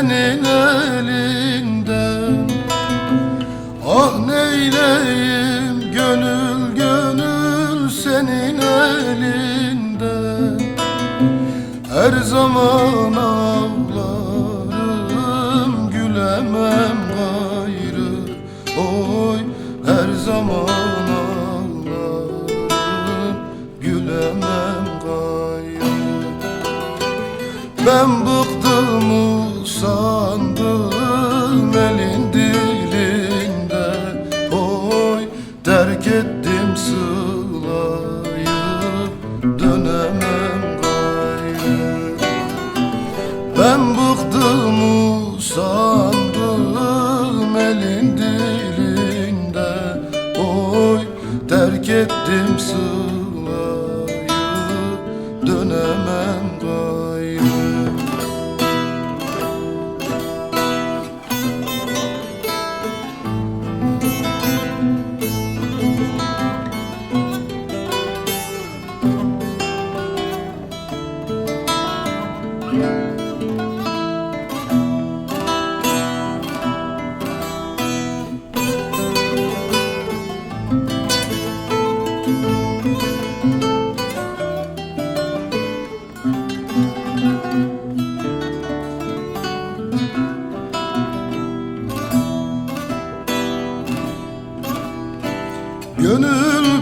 senin elinden. Ah neyleyim gönül gönül senin elinden. Her zaman ağlarım gülemem gayrı. Oy her zaman ağlarım gülemem gayrı. Ben bıktım usandım elin dilinde. Oy terk ettim sılayı dönemem gayrı. Ben bıktım usandım elin dilinde. Oy terk ettim sılayı Gönül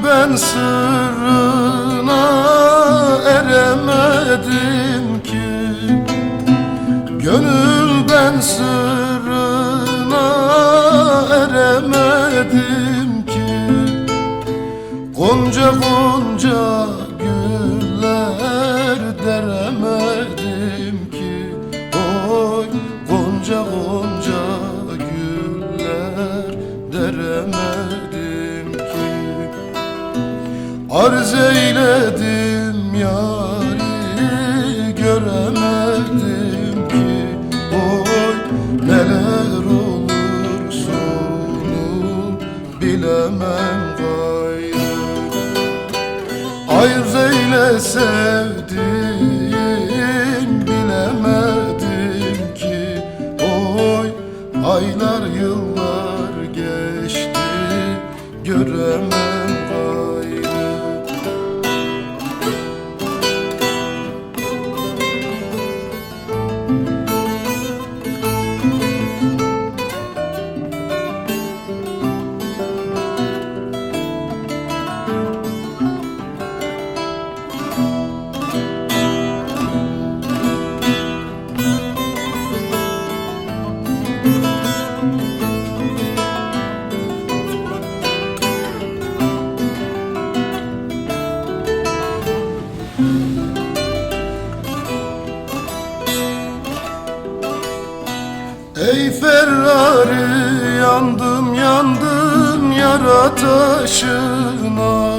ben sırrına eremedim Gönül ben sırrına eremedim ki. Gonca gonca güller deremedim ki. Oy gonca gonca güller deremedim ki. Arz eyledim yari sonu bilemem gayrı. Ayz eyle sevdim bilemedim ki. Oy aylar yıllar geçti göremem Ey Ferrari yandım yandım yara taşına.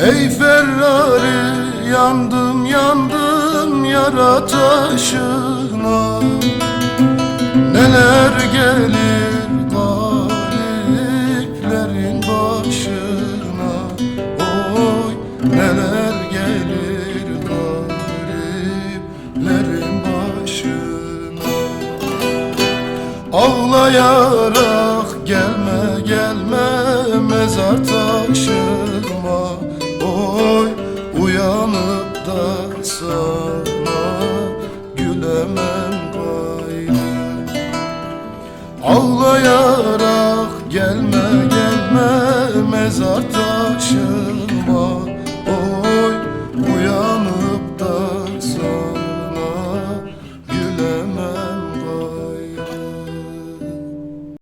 Ey Ferrari yandım yandım yara taşına. Neler Ağlayarak gelme gelme mezar taşıma. Oy uyanıp da sana gülemem gayrı Ağlayarak gelme gelme mezar taşıma